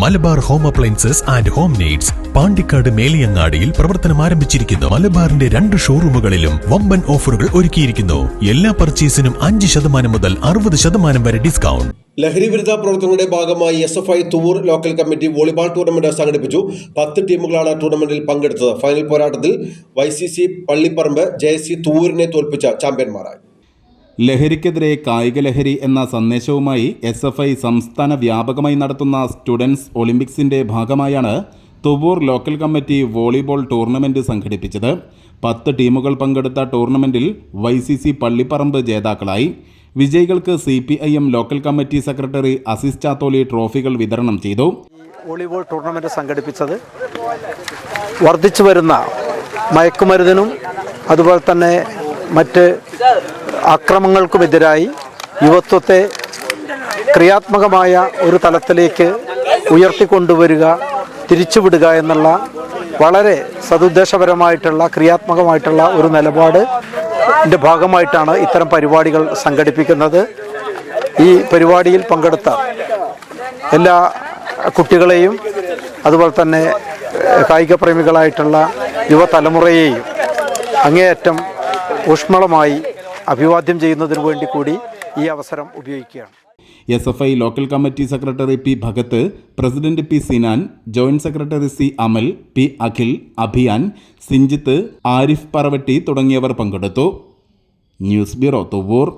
Malabar home appliances and home needs Pandikkad മേലിയങ്ങാടിയിൽ പ്രവർത്തനം ആരംഭിച്ചിരിക്കുന്നു. മലബാറിന്റെ രണ്ട് ഷോറൂമുകളിലും വമ്പൻ ഓഫറുകൾ ഒരുക്കിയിരിക്കുന്നു. എല്ലാ പർച്ചേസിനും അഞ്ച് ശതമാനം മുതൽ അറുപത് ശതമാനം വരെ ഡിസ്കൗണ്ട്. ലഹരി വിരുദ്ധ പ്രവർത്തനങ്ങളുടെ ഭാഗമായി S F I Thuvvur local committee volleyball tournament സംഘടിപ്പിച്ചു. പത്ത് ടീമുകളാണ് ടൂർണമെന്റിൽ പങ്കെടുത്തത്. ഫൈനൽ പോരാട്ടത്തിൽ Y C C Pallipparamba J C തുവൂരിനെ തോൽപ്പിച്ച ചാമ്പ്യന്മാരായി. ലഹരിക്കെതിരെ കായിക ലഹരി എന്ന സന്ദേശവുമായി എസ് എഫ് ഐ സംസ്ഥാന വ്യാപകമായി നടത്തുന്ന സ്റ്റുഡൻസ് ഒളിമ്പിക്സിന്റെ ഭാഗമായാണ് Thuvvur local committee volleyball tournament സംഘടിപ്പിച്ചത്. പത്ത് ടീമുകൾ പങ്കെടുത്ത ടൂർണമെന്റിൽ വൈ സി സി പള്ളിപ്പറമ്പ് ജേതാക്കളായി. വിജയികൾക്ക് C P I M local committee secretary Aziz Chatholi ട്രോഫികൾ വിതരണം ചെയ്തു. വോളിബോൾ ടൂർണമെന്റ് സംഘടിപ്പിച്ചത് വർദ്ധിച്ചു വരുന്ന മയക്കുമരുന്നിനും അതുപോലെ തന്നെ മറ്റ് അക്രമങ്ങൾക്കുമെതിരായി യുവത്വത്തെ ക്രിയാത്മകമായ ഒരു തലത്തിലേക്ക് ഉയർത്തിക്കൊണ്ടുവരിക തിരിച്ചുവിടുക എന്നുള്ള വളരെ സതുദ്ദേശപരമായിട്ടുള്ള ക്രിയാത്മകമായിട്ടുള്ള ഒരു നിലപാട് ഭാഗമായിട്ടാണ് ഇത്തരം പരിപാടികൾ സംഘടിപ്പിക്കുന്നത്. ഈ പരിപാടിയിൽ പങ്കെടുത്ത എല്ലാ കുട്ടികളെയും അതുപോലെ തന്നെ കായിക പ്രേമികളായിട്ടുള്ള യുവതലമുറയെയും അങ്ങേയറ്റം ഊഷ്മളമായി അഭിവാദ്യം ചെയ്യുന്നതിന് വേണ്ടി കൂടി ഈ അവസരം ഉപയോഗിക്കുകയാണ്. S F I local committee secretary P Bhagath president P Sinan joint secretary C Amal P Akhil Abhiyan Sinjith Arif Paravatti തുടങ്ങിയവർ പങ്കെടുത്തു. News bureau Thuvur